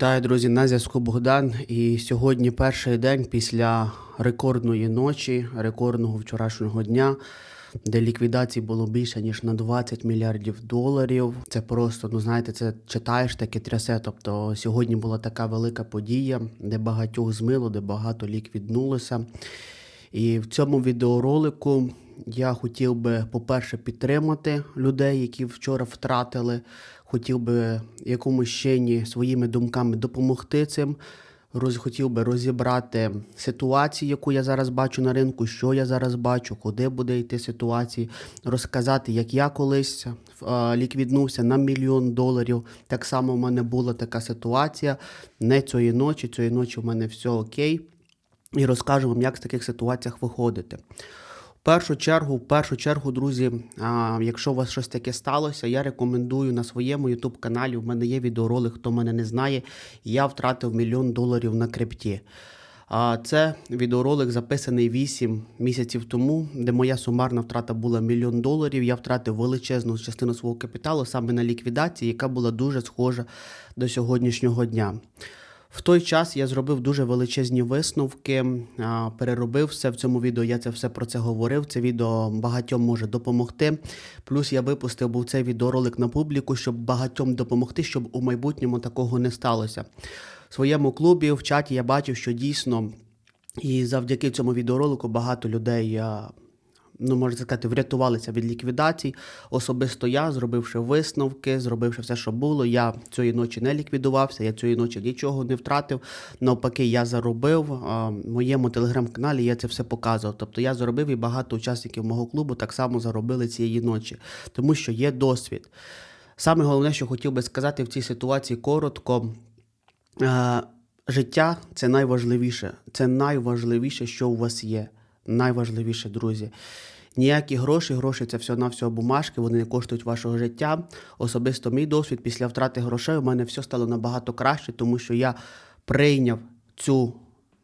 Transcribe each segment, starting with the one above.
Вітаю, друзі, на зв'язку Богдан. І сьогодні перший день після рекордної ночі, рекордного вчорашнього дня, де ліквідацій було більше ніж на 20 мільярдів доларів. Це просто, ну знаєте, це читаєш таке трясе. Тобто сьогодні була така велика подія, де багатьох змило, де багато ліквіднулося. І в цьому відеоролику я хотів би, по-перше, підтримати людей, які вчора втратили. Хотів би якомусь чині своїми думками допомогти цим. Роз, хотів би розібрати ситуацію, яку я зараз бачу на ринку, що я зараз бачу, куди буде йти ситуація, розказати, як я колись е, ліквіднувся на мільйон доларів. Так само в мене була така ситуація. Не цієї ночі, цієї ночі в мене все окей. І розкажу вам, як з таких ситуаціях виходити. Першу чергу, в першу чергу, друзі, якщо у вас щось таке сталося, я рекомендую на своєму youtube каналі. У мене є відеоролик, хто мене не знає. Я втратив мільйон доларів на крипті. А це відеоролик записаний 8 місяців тому, де моя сумарна втрата була мільйон доларів. Я втратив величезну частину свого капіталу саме на ліквідації, яка була дуже схожа до сьогоднішнього дня. В той час я зробив дуже величезні висновки, переробив все в цьому відео. Я це все про це говорив. Це відео багатьом може допомогти. Плюс я випустив був цей відеоролик на публіку, щоб багатьом допомогти, щоб у майбутньому такого не сталося. В своєму клубі в чаті я бачив, що дійсно і завдяки цьому відеоролику багато людей. Ну, можна сказати, врятувалися від ліквідацій. Особисто я, зробивши висновки, зробивши все, що було. Я цієї ночі не ліквідувався, я цієї ночі нічого не втратив. Навпаки, я заробив. В моєму телеграм-каналі я це все показував. Тобто я заробив і багато учасників мого клубу так само заробили цієї ночі, тому що є досвід. Саме головне, що хотів би сказати в цій ситуації коротко. Життя це найважливіше. Це найважливіше, що у вас є. Найважливіше, друзі. Ніякі гроші, гроші це все на всього бумажки, вони не коштують вашого життя. Особисто мій досвід після втрати грошей у мене все стало набагато краще, тому що я прийняв цю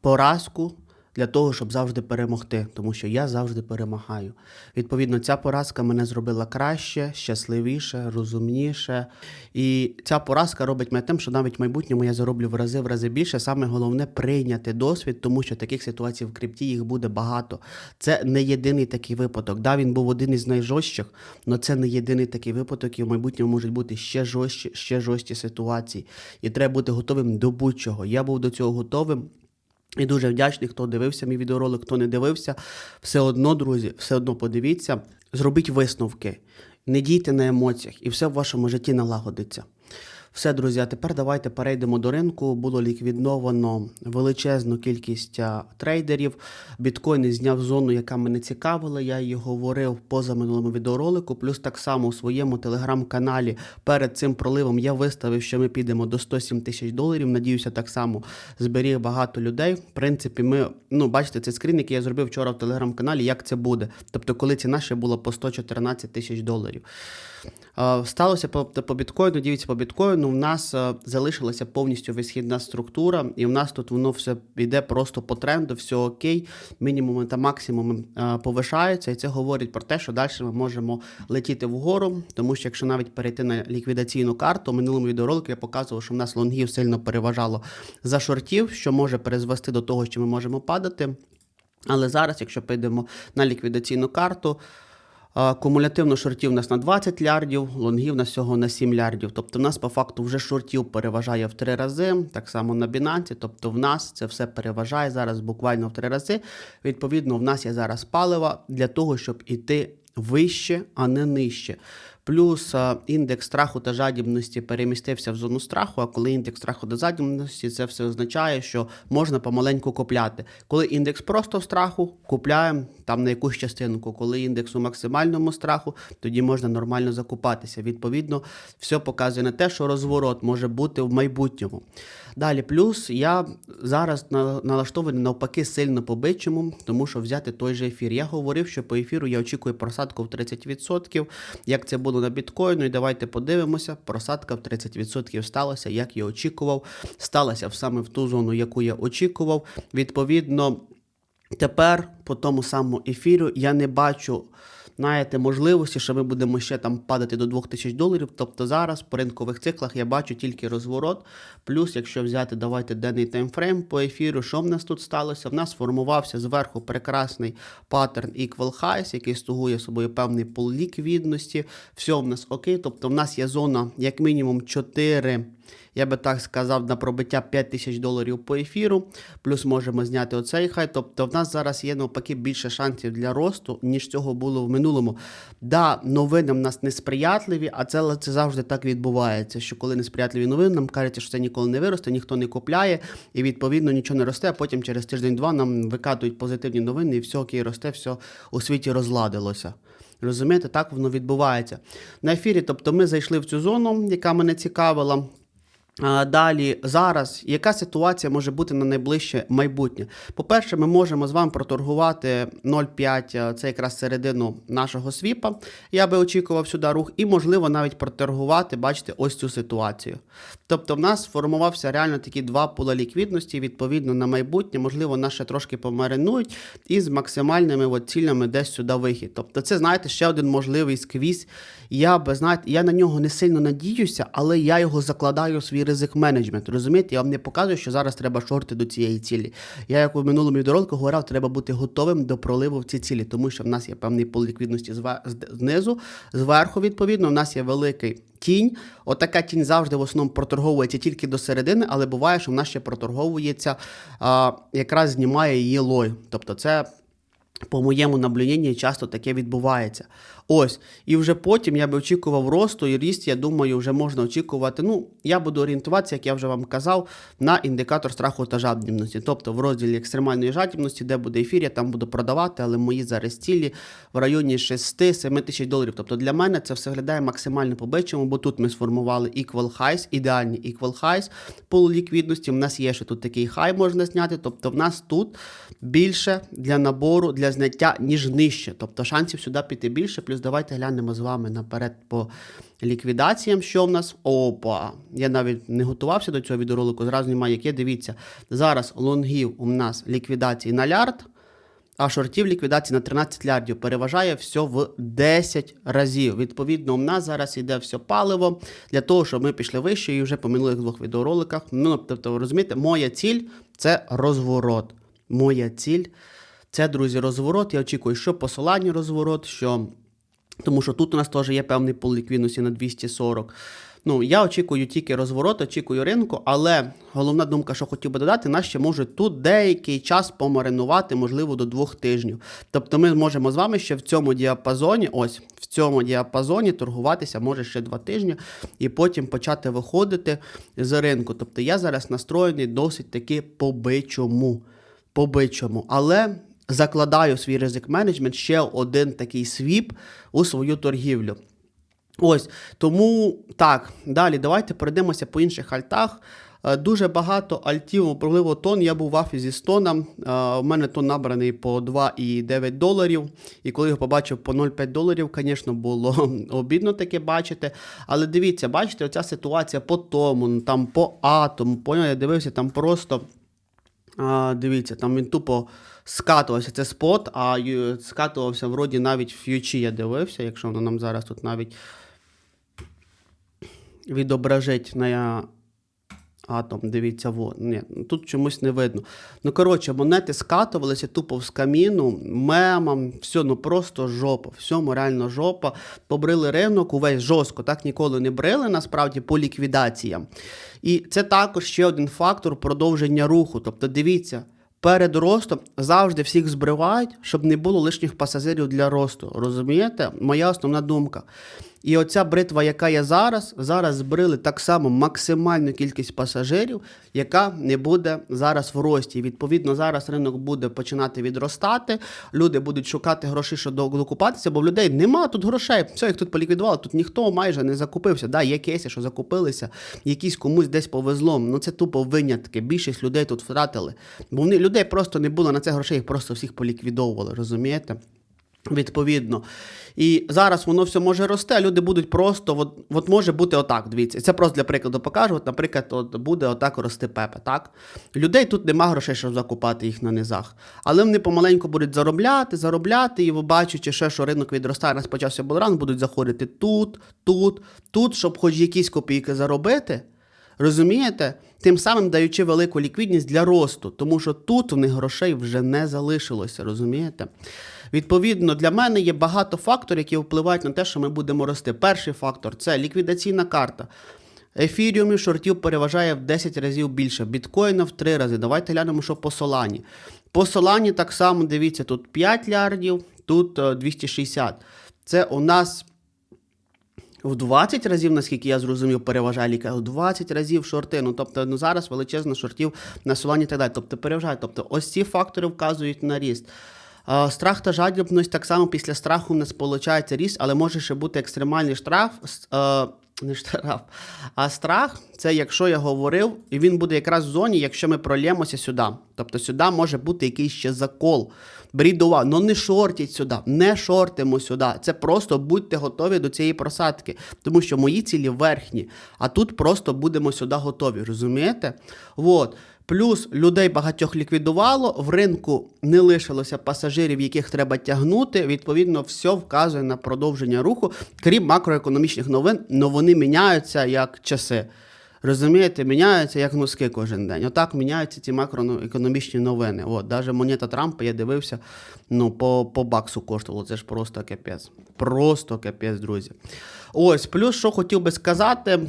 поразку для того, щоб завжди перемогти, тому що я завжди перемагаю. Відповідно, ця поразка мене зробила краще, щасливіше, розумніше. І ця поразка робить мене тим, що навіть в майбутньому я зароблю в рази в рази більше. Саме головне прийняти досвід, тому що таких ситуацій в крипті їх буде багато. Це не єдиний такий випадок. Да, він був один із найжорстких, але це не єдиний такий випадок, і в майбутньому можуть бути ще жорстчі, ще жорсткі ситуації. І треба бути готовим до будь-чого. Я був до цього готовим. І дуже вдячний, хто дивився мій відеоролик, хто не дивився. Все одно, друзі, все одно подивіться, зробіть висновки, не дійте на емоціях, і все в вашому житті налагодиться. Все, друзі, тепер давайте перейдемо до ринку. Було ліквідовано величезну кількість трейдерів. Біткоін зняв зону, яка мене цікавила. Я її говорив поза минулому відеоролику. Плюс так само у своєму телеграм-каналі перед цим проливом я виставив, що ми підемо до 107 тисяч доларів. Надіюся, так само зберіг багато людей. В принципі, ми ну бачите, це скрін, який я зробив вчора в телеграм-каналі. Як це буде? Тобто, коли ціна ще була по 114 тисяч доларів. Сталося по, по біткоїну, дивіться по біткоїну. В нас залишилася повністю висхідна структура, і в нас тут воно все йде просто по тренду, все окей. Мінімуми та максимуми повишаються, і це говорить про те, що далі ми можемо летіти вгору. Тому що якщо навіть перейти на ліквідаційну карту, в минулому відеоролику я показував, що в нас лонгів сильно переважало за шортів, що може призвести до того, що ми можемо падати. Але зараз, якщо підемо на ліквідаційну карту, Кумулятивно шортів у нас на 20 лярдів, лонгів на всього на 7 лярдів. Тобто в нас по факту вже шортів переважає в 3 рази, так само на Binance. Тобто в нас це все переважає зараз буквально в 3 рази. Відповідно, в нас є зараз паливо для того, щоб іти вище, а не нижче. Плюс індекс страху та жадібності перемістився в зону страху. А коли індекс страху та жадібності, це все означає, що можна помаленьку купляти. Коли індекс просто в страху, купляємо там на якусь частинку. Коли індекс у максимальному страху, тоді можна нормально закупатися. Відповідно, все показує на те, що розворот може бути в майбутньому. Далі, плюс я зараз налаштований навпаки сильно по бичому, тому що взяти той же ефір. Я говорив, що по ефіру я очікую просадку в 30%, як це було на біткоїну. І давайте подивимося. Просадка в 30% сталася, як я очікував. Сталася саме в ту зону, яку я очікував. Відповідно, тепер по тому самому ефіру я не бачу знаєте, можливості, що ми будемо ще там падати до 2000 доларів. Тобто зараз по ринкових циклах я бачу тільки розворот. Плюс, якщо взяти, давайте денний таймфрейм по ефіру, що в нас тут сталося? В нас сформувався зверху прекрасний паттерн Equal Highs, який слугує собою певний пул ліквідності. Все в нас окей. Тобто в нас є зона як мінімум 4 я би так сказав, на пробиття 5 тисяч доларів по ефіру, плюс можемо зняти оцей хай. Тобто в нас зараз є навпаки більше шансів для росту, ніж цього було в минулому. Да, новини в нас несприятливі, а це, це завжди так відбувається. Що коли несприятливі новини, нам кажуть, що це ніколи не виросте, ніхто не купляє, і відповідно нічого не росте. А потім через тиждень-два нам викатують позитивні новини, і все окей, росте, все у світі розладилося. Розумієте, так воно відбувається. На ефірі, тобто ми зайшли в цю зону, яка мене цікавила. Далі, зараз, яка ситуація може бути на найближче майбутнє? По-перше, ми можемо з вами проторгувати 0,5, це якраз середину нашого свіпа. Я би очікував сюди рух, і, можливо, навіть проторгувати, бачите, ось цю ситуацію. Тобто, в нас сформувався реально такі два пула ліквідності, відповідно, на майбутнє, можливо, нас ще трошки помаринують і з максимальними от цілями десь сюди вихід. Тобто, це, знаєте, ще один можливий сквіз. Я би, знаєте, я на нього не сильно надіюся, але я його закладаю в свій ризик менеджмент. Розумієте, я вам не показую, що зараз треба шорти до цієї цілі. Я, як у минулому відеоролику говорив, треба бути готовим до проливу в ці цілі, тому що в нас є певний пол ліквідності знизу, зверху, відповідно, в нас є великий. Тінь, отака тінь завжди в основному проторговується тільки до середини, але буває, що в нас ще проторговується, а, якраз знімає її лой. Тобто це по моєму наблюденню часто таке відбувається. Ось. І вже потім я би очікував росту, і ріст, я думаю, вже можна очікувати. Ну, я буду орієнтуватися, як я вже вам казав, на індикатор страху та жадібності. Тобто в розділі екстремальної жадібності, де буде ефір, я там буду продавати, але мої зараз цілі в районі 6-7 тисяч доларів. Тобто для мене це все виглядає максимально по-бичому, бо тут ми сформували equal highs, ідеальні equal highs пул ліквідності. У нас є ще тут такий хай можна зняти. Тобто в нас тут більше для набору, для зняття, ніж нижче. Тобто шансів сюди піти більше. Плюс давайте глянемо з вами наперед по ліквідаціям, що в нас. Опа! Я навіть не готувався до цього відеоролику, зразу немає яке. Дивіться, зараз лонгів у нас ліквідації на лярд. А шортів ліквідації на 13 лярдів переважає все в 10 разів. Відповідно, у нас зараз іде все паливо для того, щоб ми пішли вище і вже по минулих двох відеороликах. Ну, тобто, розумієте, моя ціль це розворот. Моя ціль це, друзі, розворот. Я очікую, що посилання розворот, що. Тому що тут у нас теж є певний пул ліквідності на 240. Ну, я очікую тільки розворот, очікую ринку, але головна думка, що хотів би додати, нас ще можуть тут деякий час помаринувати, можливо, до двох тижнів. Тобто ми можемо з вами ще в цьому діапазоні, ось в цьому діапазоні торгуватися може ще два тижні, і потім почати виходити з ринку. Тобто я зараз настроєний досить таки по-бичому. По-бичому. Але закладаю свій ризик менеджмент ще один такий свіп у свою торгівлю. Ось тому так, далі давайте перейдемося по інших альтах. Е, Дуже багато альтів, особливо тон. Я був в афі зі стоном. У мене тон набраний по 2,9 доларів. І коли його побачив по 0,5 доларів, звісно, було обідно таке бачити. Але дивіться, бачите, оця ситуація по тому, там по атому. Поняв, я дивився, там просто. А, дивіться, там він тупо скатувався. Це спот, а скатувався вроді навіть в ф'ючі я дивився, якщо воно нам зараз тут навіть відображить на атом. Дивіться, во. Ні, тут чомусь не видно. Ну, коротше, монети скатувалися тупо з каміну, мемам, все, ну просто жопа. Всьому реально жопа. Побрили ринок, увесь жорстко, так ніколи не брили, насправді, по ліквідаціям. І це також ще один фактор продовження руху. Тобто, дивіться. Перед ростом завжди всіх збривають, щоб не було лишніх пасажирів для росту. Розумієте? Моя основна думка. І оця бритва, яка є зараз, зараз збрили так само максимальну кількість пасажирів, яка не буде зараз в рості. Відповідно, зараз ринок буде починати відростати. Люди будуть шукати гроші, щоб докупатися, бо в людей нема тут грошей. Все, їх тут поліквідували. Тут ніхто майже не закупився. Да, є кейси, що закупилися, якісь комусь десь повезло. Ну це тупо винятки. Більшість людей тут втратили. Бо вони людей просто не було на це грошей, їх просто всіх поліквідовували, розумієте? Відповідно. І зараз воно все може рости, а люди будуть просто, от, от може бути отак, дивіться. Це просто для прикладу покажу. От, наприклад, от буде отак рости пепе, так? Людей тут нема грошей, щоб закупати їх на низах. Але вони помаленьку будуть заробляти, заробляти, і ви бачите, ще, що ринок відростає, раз почався булран, будуть заходити тут, тут, тут, щоб хоч якісь копійки заробити. Розумієте? Тим самим даючи велику ліквідність для росту, тому що тут в них грошей вже не залишилося, розумієте? Відповідно, для мене є багато факторів, які впливають на те, що ми будемо рости. Перший фактор це ліквідаційна карта. Ефіріумів шортів переважає в 10 разів більше, біткоїна в 3 рази. Давайте глянемо, що по Солані. По Солані так само дивіться, тут 5 лярдів, тут е, 260. Це у нас в 20 разів, наскільки я зрозумів, переважає ліка, в 20 разів шорти. Ну тобто ну, зараз величезно шортів на Солані і так далі. Тобто переважає. Тобто ось ці фактори вказують на ріст. Страх та жадібність так само після страху нас виходить ріст, але може ще бути екстремальний штраф. Не штраф, а страх це якщо я говорив, і він буде якраз в зоні, якщо ми прольємося сюди. Тобто сюди може бути якийсь ще закол. Беріть ну не шортіть сюди, не шортимо сюди. Це просто будьте готові до цієї просадки, тому що мої цілі верхні, а тут просто будемо сюди готові, розумієте? Вот. Плюс людей багатьох ліквідувало, в ринку не лишилося пасажирів, яких треба тягнути. Відповідно, все вказує на продовження руху, крім макроекономічних новин, але вони міняються як часи. Розумієте, міняються як носки кожен день. Отак міняються ці макроекономічні новини. От, навіть монета Трампа, я дивився, ну, по, по баксу коштувало. Це ж просто капець. Просто капець, друзі. Ось, плюс, що хотів би сказати,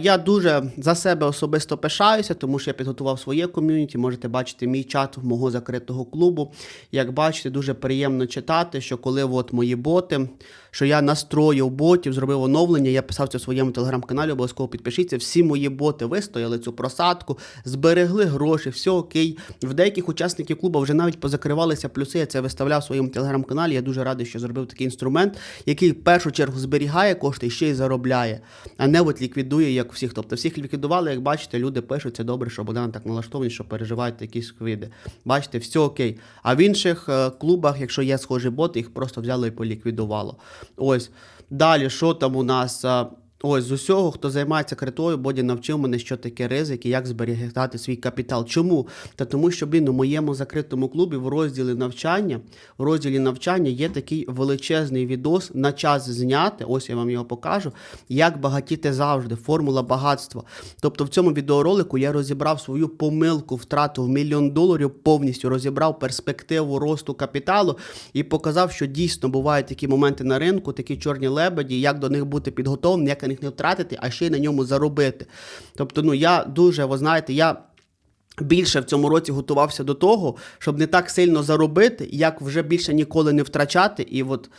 я дуже за себе особисто пишаюся, тому що я підготував своє ком'юніті. Можете бачити мій чат мого закритого клубу. Як бачите, дуже приємно читати, що коли от мої боти, що я настроїв ботів, зробив оновлення, я писав це в своєму телеграм-каналі, обов'язково підпишіться. Всі мої боти вистояли цю просадку, зберегли гроші, все окей. В деяких учасників клубу вже навіть позакривалися плюси. Я це виставляв в своєму телеграм-каналі. Я дуже радий, що зробив такий інструмент, який в першу чергу зберігає кошти і ще й заробляє, а не от ліквідує, як всіх. Тобто всіх ліквідували, як бачите, люди пишуть, це добре, що Богдан так налаштований, що переживають якісь квіди. Бачите, все окей. А в інших е, клубах, якщо є схожі боти, їх просто взяло і поліквідувало. Ось. Далі, що там у нас? Ось з усього, хто займається критою, Боді навчив мене, що таке ризики, як зберігати свій капітал. Чому? Та тому, що блін, у моєму закритому клубі в розділі навчання, в розділі навчання є такий величезний відос на час зняти. Ось я вам його покажу. Як багатіти завжди, формула багатства. Тобто в цьому відеоролику я розібрав свою помилку, втрату в мільйон доларів, повністю розібрав перспективу росту капіталу і показав, що дійсно бувають такі моменти на ринку, такі чорні лебеді, як до них бути підготовленим, як на не втратити, а ще й на ньому заробити. Тобто, ну я дуже, ви знаєте, я. Більше в цьому році готувався до того, щоб не так сильно заробити, як вже більше ніколи не втрачати. І от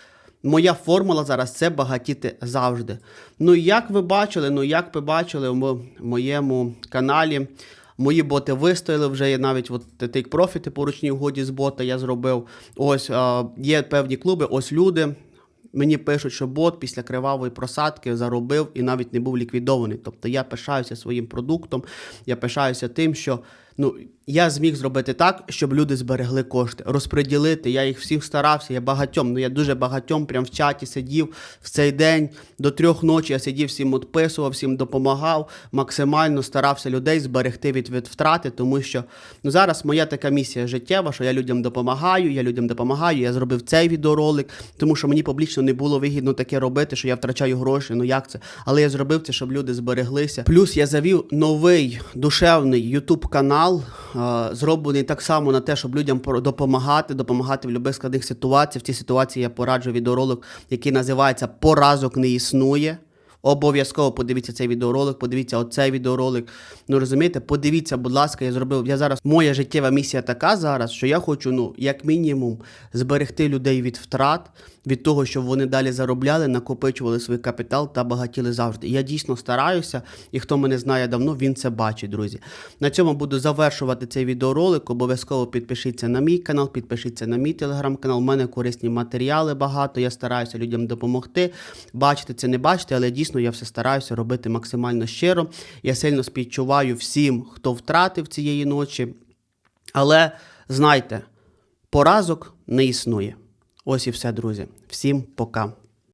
моя формула зараз це багатіти завжди. Ну, як ви бачили, ну як ви бачили в моєму каналі, мої боти вистояли вже. Я навіть от take профіти по угоді з бота я зробив. Ось є певні клуби, ось люди. Мені пишуть, що бот після кривавої просадки заробив і навіть не був ліквідований. Тобто я пишаюся своїм продуктом, я пишаюся тим, що ну, я зміг зробити так, щоб люди зберегли кошти, розподілити. Я їх всіх старався, я багатьом, ну я дуже багатьом прям в чаті сидів в цей день до трьох ночі. Я сидів, всім відписував, всім допомагав, максимально старався людей зберегти від, від втрати, тому що ну, зараз моя така місія життєва, що я людям допомагаю, я людям допомагаю. Я зробив цей відеоролик, тому що мені публічно не було вигідно таке робити, що я втрачаю гроші. Ну як це? Але я зробив це, щоб люди збереглися. Плюс я завів новий душевний YouTube канал, е, зроблений так само на те, щоб людям допомагати, допомагати в будь-яких складних ситуаціях. В цій ситуації я пораджу відеоролик, який називається Поразок не існує. Обов'язково подивіться цей відеоролик, подивіться оцей відеоролик. Ну розумієте, подивіться, будь ласка, я зробив. Я зараз моя життєва місія така зараз, що я хочу, ну, як мінімум, зберегти людей від втрат, від того, щоб вони далі заробляли, накопичували свій капітал та багатіли завжди. Я дійсно стараюся, і хто мене знає давно, він це бачить, друзі. На цьому буду завершувати цей відеоролик. Обов'язково підпишіться на мій канал, підпишіться на мій телеграм-канал. У мене корисні матеріали багато. Я стараюся людям допомогти. Бачите це не бачите, але дійсно я все стараюся робити максимально щиро. Я сильно співчуваю всім, хто втратив цієї ночі. Але знайте, поразок не існує. Ось і все, друзі. Всім пока.